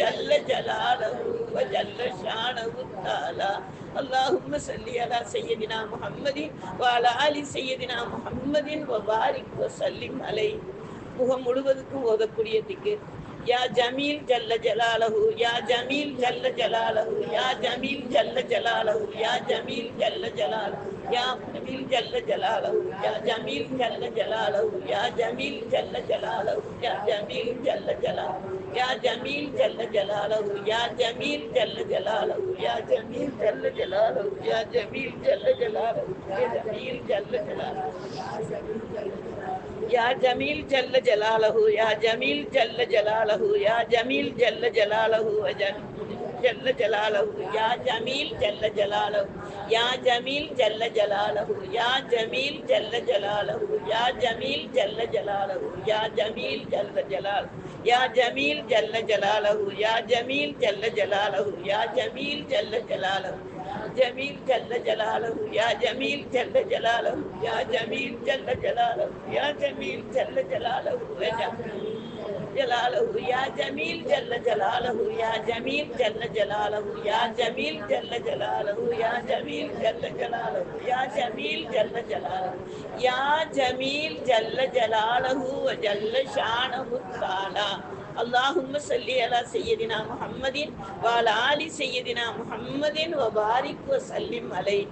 وجل جلاله وجل شانه تعالى اللهم صل على سيدنا محمد وعلى آل سيدنا محمد وبارك وسلم عليه முகம் முழுவதுக்கும் ஓதக்கூடிய திக்கு யா ஜமீல் ஜல்ல ஜலாலஹு யா ஜமீல் ஜல்ல ஜலாலஹு யா ஜமீல் ஜல்ல ஜலாலஹு யா ஜமீல் ஜல்ல ஜலாலஹு யா ஜமீல் ஜல்ல ஜலாலஹு யா ஜமீல் ஜல்ல ஜலாலஹு யா ஜமீல் ஜல்ல ஜலாலஹு யா ஜமீல் ஜல்ல ஜலாலஹு யா ஜமீல் ஜல்ல ஜலாலஹு யா ஜமீல் ஜல்ல ஜலாலஹு யா ஜமீல் ஜல்ல ஜலாலஹு யா ஜமீல் ஜல்ல ஜலாலஹு யா ஜமீல் ஜல்ல ஜலாலஹு யா ஜமீல் ஜல்ல ஜலாலஹு யா ஜமீல் ஜல்ல ஜலாலஹு யா ஜமீல் ஜல்ல ஜலாலஹு யா ஜமீல் ஜல்ல ஜலாலஹு அஜன் ஜல்ல ஜலாலஹு யா ஜமீல் ஜல்ல ஜலாலஹு யா ஜமீல் ஜல்ல ஜலாலஹு யா ஜமீல் ஜல்ல ஜலாலஹு யா ஜமீல் ஜல்ல ஜலாலஹு யா ஜமீல் ஜல்ல ஜலால் யா ஜமீல் ஜல்ல ஜலாலஹு யா ஜமீல் ஜல்ல ஜலாலஹு யா ஜமீல் ஜல்ல ஜலாலஹு جميل جل جلاله يا جميل جل جلاله يا جميل جل جلاله يا جميل جل جلاله جلاله يا جميل جل جلاله يا جميل جل جلاله يا جميل جل جلاله يا جميل جل جلاله يا جميل جل جلاله يا جميل جل جلاله وجل شانه تعالى اللهم صل على سيدنا محمد وعلى آل سيدنا محمد وبارك وسلم عليه